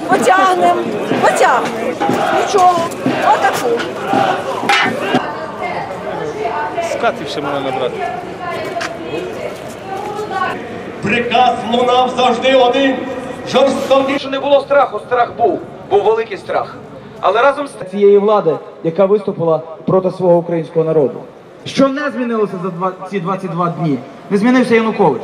потягнемо, потягнемо. Нічого, отаку. Скатів ще можна набрати. Приказ лунав завжди один. Жорстокий. Що не було страху, страх був. Був великий страх. Але разом з цієї влади, яка виступила проти свого українського народу. Що не змінилося за ці 22 дні? Не змінився Янукович.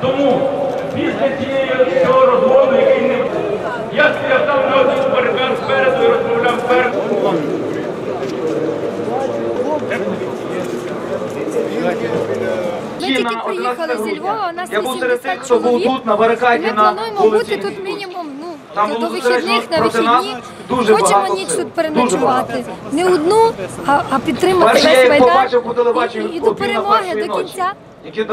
Тому після цієї цього розводу, який не я став на один барикад спереду і розмовляв вперед. Ми тільки приїхали зі Львова, у нас Я був серед тих, 80 хто був чоловік. тут на барикаді Ми плануємо бути тут мінімум ну, Там до вихідних, на вихідні. дуже Хочемо ніч тут переночувати. Не одну, а, а підтримати Перше весь майдан побачив по і, і до перемоги, до кінця. Які